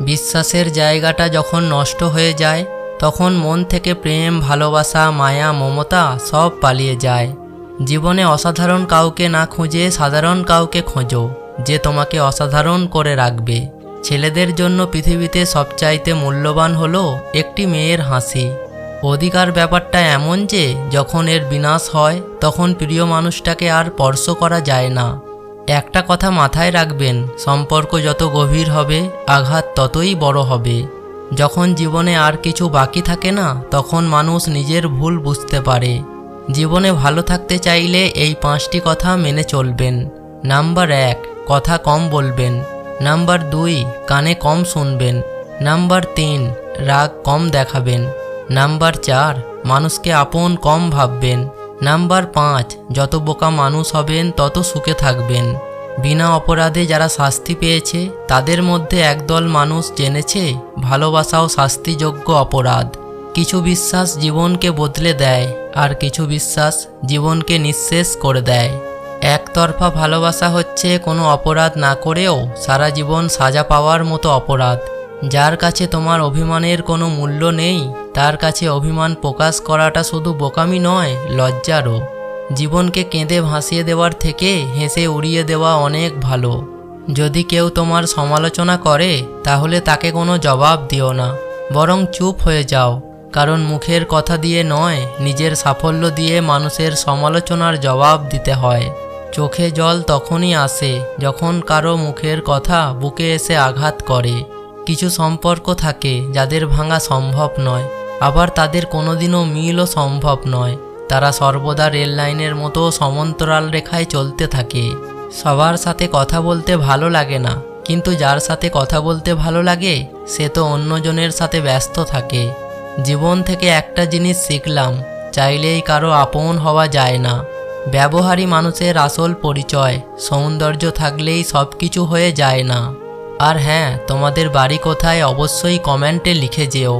বিশ্বাসের জায়গাটা যখন নষ্ট হয়ে যায়, তখন মন থেকে প্রেম, ভালোবাসা, মায়া, মমতা সব পালিয়ে যায়। জীবনে অসাধারণ কাউকে না খুঁজে সাধারণ কাউকে খোঁজো, যে তোমাকে অসাধারণ করে রাখবে। ছেলেদের জন্য পৃথিবীতে সবচাইতে মূল্যবান হলো একটি মেয়ের হাসি। অধিকার ব্যাপারটা এমন যে, যখন এর বিনাশ হয়, তখন প্রিয় মানুষটাকে আর স্পর্শ করা যায় না। একটা কথা মাথায় রাখবেন, সম্পর্ক যত গভীর হবে, আঘাত ততই বড় হবে। যখন জীবনে আর কিছু বাকি থাকে না, তখন মানুষ নিজের ভুল বুঝতে পারে। জীবনে ভালো থাকতে চাইলে এই পাঁচটি কথা মেনে চলবেন। নাম্বার এক, কথা কম বলবেন। নাম্বার দুই, কানে কম শুনবেন। নাম্বার তিন, রাগ কম দেখাবেন। নাম্বার চার, মানুষকে আপন কম ভাববেন। নাম্বার পাঁচ, যত বোকা মানুষ হবেন, তত সুখে থাকবেন। বিনা অপরাধে যারা শাস্তি পেয়েছে, তাদের মধ্যে একদল মানুষ জেনেছে, ভালোবাসাও শাস্তিযোগ্য অপরাধ। কিছু বিশ্বাস জীবনকে বদলে দেয়, আর কিছু বিশ্বাস জীবনকে নিঃশেষ করে দেয়। একতরফা ভালোবাসা হচ্ছে কোনো অপরাধ না করেও সারা জীবন সাজা পাওয়ার মতো অপরাধ। যার কাছে তোমার অভিমানের কোনো মূল্য নেই তার কাছে অভিমান প্রকাশ করাটা শুধু বোকামি নয়, লজ্জারও। জীবনকে কেঁদে ভাসিয়ে দেওয়ার থেকে হেসে উড়িয়ে দেওয়া অনেক ভালো। যদি কেউ তোমার সমালোচনা করে, তাহলে তাকে কোনো জবাব দিও না। বরং চুপ হয়ে যাও। কারণ মুখের কথা দিয়ে নয়, নিজের সাফল্য দিয়ে মানুষের সমালোচনার জবাব দিতে হয়। চোখে জল তখনই আসে যখন কারও মুখের কথা বুকে এসে আঘাত করে। কিছু সম্পর্ক থাকে যাদের ভাঙা সম্ভব নয়। আবার তাদের কোনোদিনও মিলও সম্ভব নয়। তারা সর্বদা রেল লাইনের মতো সমান্তরাল রেখায় চলতে থাকে। সবার সাথে কথা বলতে ভালো লাগে না, কিন্তু যার সাথে কথা বলতে ভালো লাগে, সে তো অন্যজনের সাথে ব্যস্ত থাকে। জীবন থেকে একটা জিনিস শিখলাম, চাইলেই কারও আপন হওয়া যায় না। ব্যবহারী মানুষের আসল পরিচয়, সৌন্দর্য থাকলেই সব কিছু হয়ে যায় না। আর হ্যাঁ তোমাদের বাড়ি কোথায় অবশ্যই কমেন্টে লিখে যেও।